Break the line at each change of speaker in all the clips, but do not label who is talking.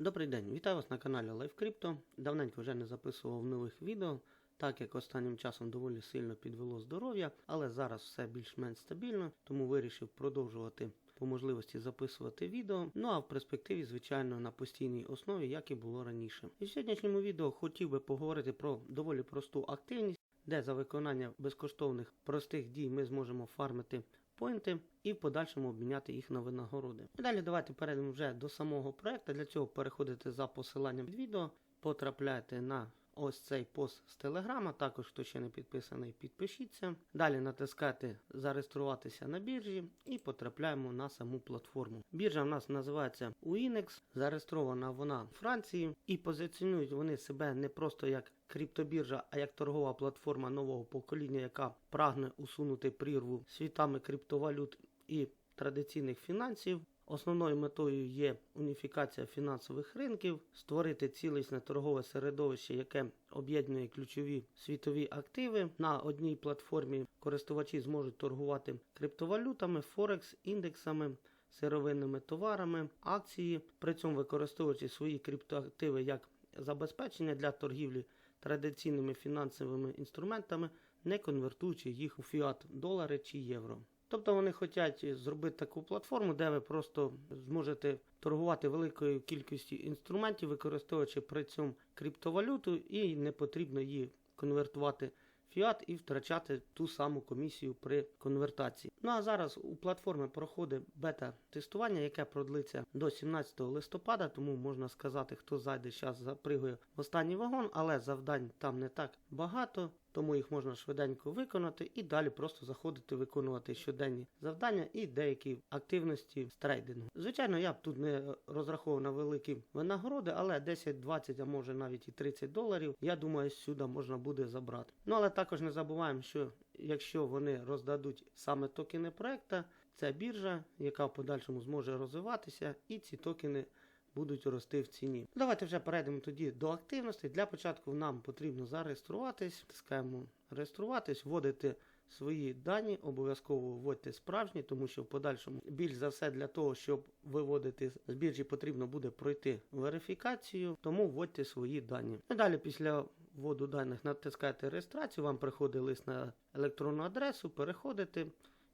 Добрий день, вітаю вас на каналі LiveCrypto. Давненько вже не записував нових відео, так як останнім часом доволі сильно підвело здоров'я, але зараз все більш-менш стабільно, тому вирішив продовжувати по можливості записувати відео. Ну а в перспективі, звичайно, на постійній основі, як і було раніше. І в сьогоднішньому відео хотів би поговорити про доволі просту активність, де за виконання безкоштовних простих дій ми зможемо фармити поінти і в подальшому обміняти їх на винагороди. І далі давайте перейдемо вже до самого проекту. Для цього переходите за посиланням під відео, потрапляєте на ось цей пост з телеграма. Також, хто ще не підписаний, підпишіться. Далі натискаєте зареєструватися на біржі і потрапляємо на саму платформу. Біржа в нас називається Uinex, зареєстрована вона в Франції, і позиціонують вони себе не просто як криптобіржа, а як торгова платформа нового покоління, яка прагне усунути прірву світами криптовалют і традиційних фінансів. Основною метою є уніфікація фінансових ринків, створити цілісне торгове середовище, яке об'єднує ключові світові активи. На одній платформі користувачі зможуть торгувати криптовалютами, форекс, індексами, сировинними товарами, акції, при цьому використовуючи свої криптоактиви як забезпечення для торгівлі традиційними фінансовими інструментами, не конвертуючи їх у фіат долари чи євро. Тобто вони хочуть зробити таку платформу, де ви просто зможете торгувати великою кількістю інструментів, використовуючи при цьому криптовалюту, і не потрібно її конвертувати в фіат і втрачати ту саму комісію при конвертації. Ну а зараз у платформи проходить бета-тестування, яке продлиться до 17 листопада, тому можна сказати, хто зайде зараз запригує в останній вагон, але завдань там не так багато тому їх можна швиденько виконати і далі просто заходити виконувати щоденні завдання і деякі активності з трейдингу. Звичайно, я б тут не розраховував на великі винагороди, але 10-20, а може навіть і 30 доларів, я думаю, сюди можна буде забрати. Ну але також не забуваємо, що якщо вони роздадуть саме токени проекта, це біржа, яка в подальшому зможе розвиватися, і ці токени будуть рости в ціні. Давайте вже перейдемо тоді до активності. Для початку нам потрібно зареєструватись, тискаємо реєструватись, вводити свої дані, обов'язково вводьте справжні, тому що в подальшому більш за все для того, щоб виводити з біржі, потрібно буде пройти верифікацію, тому вводьте свої дані. Далі після вводу даних натискаєте реєстрацію, вам приходить лист на електронну адресу, переходите.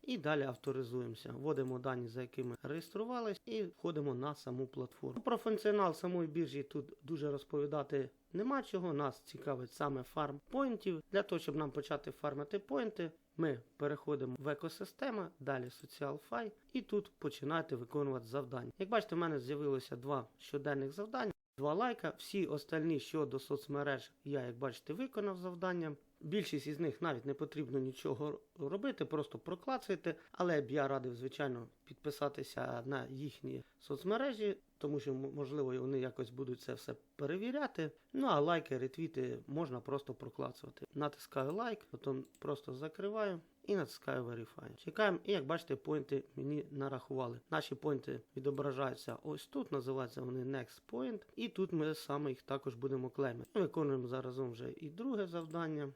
І далі авторизуємося. Вводимо дані, за якими реєструвались, і входимо на саму платформу. Про функціонал самої біржі тут дуже розповідати нема чого. Нас цікавить саме фарм поінтів. Для того, щоб нам почати фармити поінти, ми переходимо в екосистему, далі SocialFi, і тут починаєте виконувати завдання. Як бачите, в мене з'явилося два щоденних завдання. Два лайка. Всі остальні щодо соцмереж я, як бачите, виконав завдання. Більшість із них навіть не потрібно нічого робити, просто проклацайте. Але б я радив, звичайно, підписатися на їхні соцмережі, тому що, можливо, вони якось будуть це все перевіряти. Ну а лайки, ретвіти можна просто проклацувати. Натискаю лайк, потім просто закриваю. І натискаю Verify. Чекаємо, і як бачите, поінти мені нарахували. Наші поінти відображаються ось тут, називаються вони Next Point. І тут ми саме їх також будемо клеймити. Виконуємо заразом вже і друге завдання.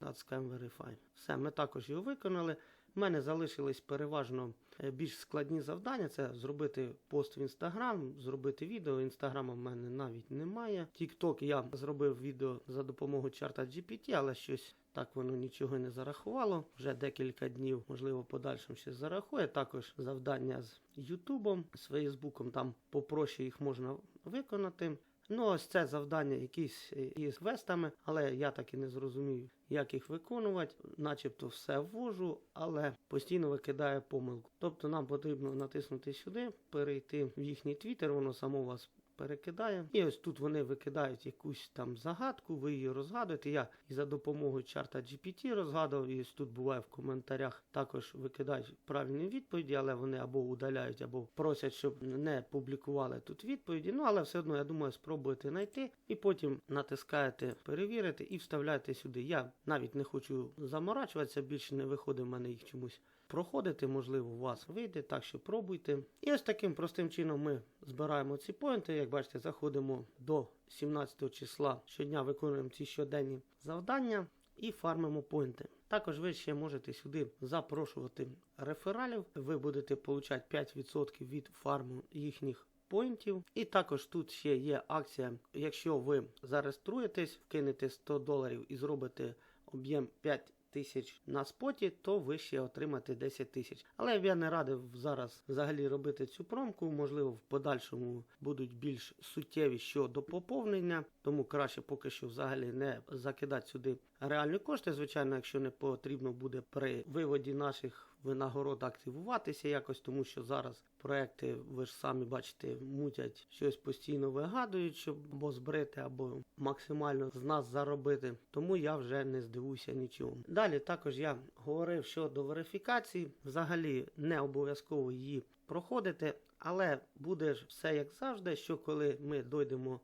Натискаємо Verify. Все, ми також його виконали. У мене залишились переважно більш складні завдання. Це зробити пост в інстаграм, зробити відео. Інстаграма в мене навіть немає. Тікток я зробив відео за допомогою чарта GPT, але щось так воно нічого не зарахувало. Вже декілька днів, можливо, подальшим ще зарахує. Також завдання з Ютубом, з Фейсбуком, там попроще їх можна виконати. Ну, ось це завдання якісь із квестами, але я так і не зрозумів, як їх виконувати. Начебто все ввожу, але постійно викидає помилку. Тобто нам потрібно натиснути сюди, перейти в їхній твіттер, воно само вас перекидає. І ось тут вони викидають якусь там загадку, ви її розгадуєте. Я і за допомогою чарта GPT розгадував, і ось тут буває в коментарях також викидають правильні відповіді, але вони або удаляють, або просять, щоб не публікували тут відповіді. Ну, але все одно, я думаю, спробуєте знайти. І потім натискаєте перевірити і вставляєте сюди. Я навіть не хочу заморачуватися, більше не виходить в мене їх чомусь проходити, можливо, у вас вийде, так що пробуйте. І ось таким простим чином ми збираємо ці поінти. Як бачите, заходимо до 17 числа щодня, виконуємо ці щоденні завдання і фармимо поінти. Також ви ще можете сюди запрошувати рефералів. Ви будете отримати 5% від фарму їхніх поінтів. І також тут ще є акція. Якщо ви зареєструєтесь, вкинете 100 доларів і зробите об'єм 5 тисяч на споті, то ви ще отримаєте 10 тисяч. Але я не радив зараз взагалі робити цю промку. Можливо, в подальшому будуть більш суттєві щодо поповнення, тому краще поки що взагалі не закидати сюди реальні кошти. Звичайно, якщо не потрібно буде при виводі наших винагород активуватися якось, тому що зараз проекти, ви ж самі бачите, мутять щось постійно вигадують, щоб або збрити, або максимально з нас заробити. Тому я вже не здивуюся нічого. Далі також я говорив щодо верифікації. Взагалі не обов'язково її проходити, але буде ж все як завжди, що коли ми дойдемо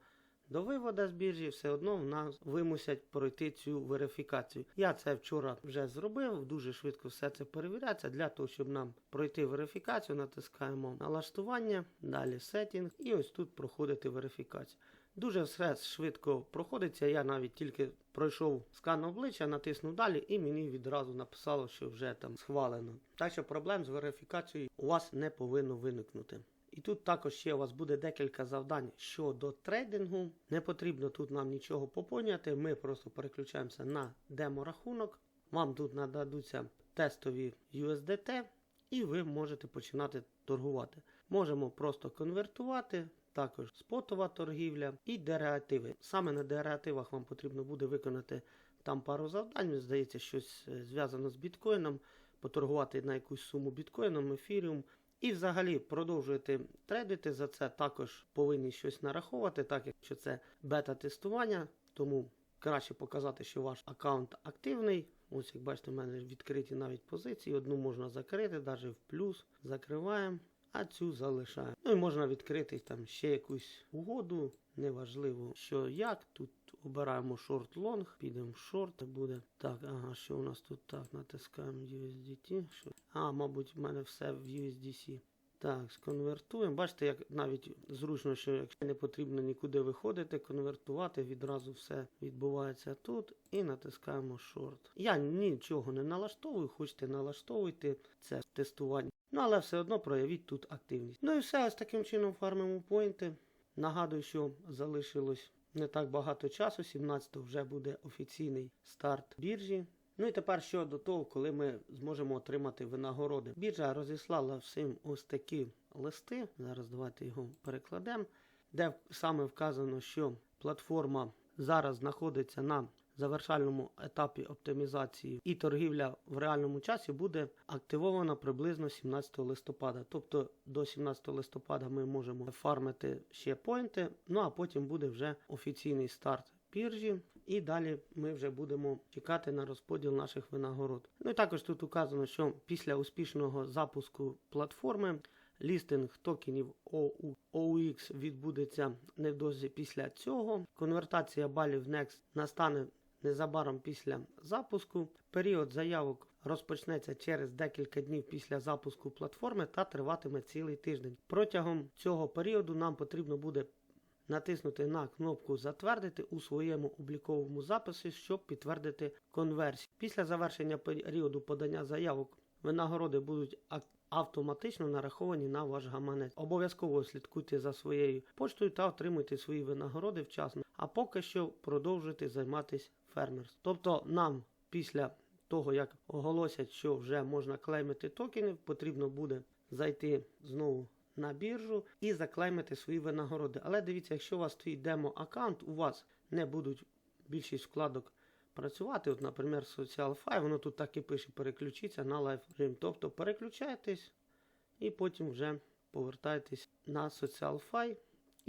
до виводу з біржі, все одно в нас вимусять пройти цю верифікацію. Я це вчора вже зробив, дуже швидко все це перевіряється. Для того, щоб нам пройти верифікацію, натискаємо налаштування, далі сетінг, і ось тут проходити верифікацію. Дуже все швидко проходиться. Я навіть тільки пройшов скан обличчя, натиснув далі, і мені відразу написало, що вже там схвалено. Так що проблем з верифікацією у вас не повинно виникнути. І тут також ще у вас буде декілька завдань щодо трейдингу. Не потрібно тут нам нічого поповнювати. Ми просто переключаємося на демо-рахунок. Вам тут нададуться тестові USDT, і ви можете починати торгувати. Можемо просто конвертувати. Також спотова торгівля і дереативи. Саме на дереативах вам потрібно буде виконати там пару завдань. Здається, щось е, зв'язано з біткоїном, поторгувати на якусь суму біткоїном, ефіріум. І взагалі продовжуєте трейдити. За це також повинні щось нараховувати, так як що це бета-тестування, тому краще показати, що ваш аккаунт активний. Ось як бачите, в мене відкриті навіть позиції. Одну можна закрити, навіть в плюс. Закриваємо, а цю залишаю. Ну і можна відкрити там ще якусь угоду. Неважливо, що як. Тут обираємо шорт-лонг, підемо в шорт, буде. Так, ага, що у нас тут так, натискаємо USDT. Що? А, мабуть, в мене все в USDC. Так, сконвертуємо. Бачите, як навіть зручно, що якщо не потрібно нікуди виходити, конвертувати, відразу все відбувається тут. І натискаємо шорт. Я нічого не налаштовую, хочете налаштовуйте це тестування. Ну, але все одно проявіть тут активність. Ну і все, ось таким чином фармимо поінти. Нагадую, що залишилось не так багато часу. 17-го вже буде офіційний старт біржі. Ну і тепер щодо того, коли ми зможемо отримати винагороди. Біржа розіслала всім ось такі листи. Зараз давайте його перекладемо, де саме вказано, що платформа зараз знаходиться на завершальному етапі оптимізації і торгівля в реальному часі буде активована приблизно 17 листопада. Тобто до 17 листопада ми можемо фармити ще поінти, ну а потім буде вже офіційний старт біржі. І далі ми вже будемо чекати на розподіл наших винагород. Ну і також тут указано, що після успішного запуску платформи лістинг токенів OU, OUX відбудеться невдовзі після цього. Конвертація балів Next настане незабаром після запуску. Період заявок розпочнеться через декілька днів після запуску платформи та триватиме цілий тиждень. Протягом цього періоду нам потрібно буде натиснути на кнопку Затвердити у своєму обліковому записі, щоб підтвердити конверсію. Після завершення періоду подання заявок винагороди будуть автоматично нараховані на ваш гаманець. Обов'язково слідкуйте за своєю поштою та отримуйте свої винагороди вчасно. А поки що продовжуйте займатися фермерством. Тобто нам після того, як оголосять, що вже можна клеймити токени, потрібно буде зайти знову на біржу і заклеймити свої винагороди. Але дивіться, якщо у вас стоїть демо-аккаунт, у вас не будуть більшість вкладок працювати. От, наприклад, SocialFi, воно тут так і пише, переключіться на Live режим. Тобто переключайтесь і потім вже повертайтесь на SocialFi.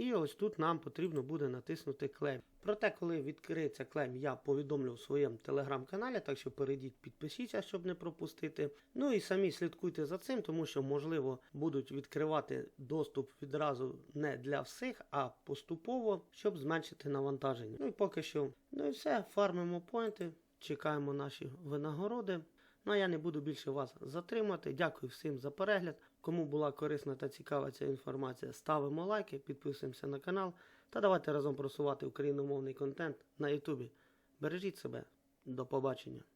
І ось тут нам потрібно буде натиснути клейм. Проте, коли відкриється клейм, я повідомлю в своєму телеграм-каналі, так що перейдіть, підпишіться, щоб не пропустити. Ну і самі слідкуйте за цим, тому що, можливо, будуть відкривати доступ відразу не для всіх, а поступово, щоб зменшити навантаження. Ну і поки що, ну і все, фармимо поінти, чекаємо наші винагороди. Ну а я не буду більше вас затримати. Дякую всім за перегляд. Кому була корисна та цікава ця інформація, ставимо лайки, підписуємося на канал та давайте разом просувати україномовний контент на Ютубі. Бережіть себе, до побачення.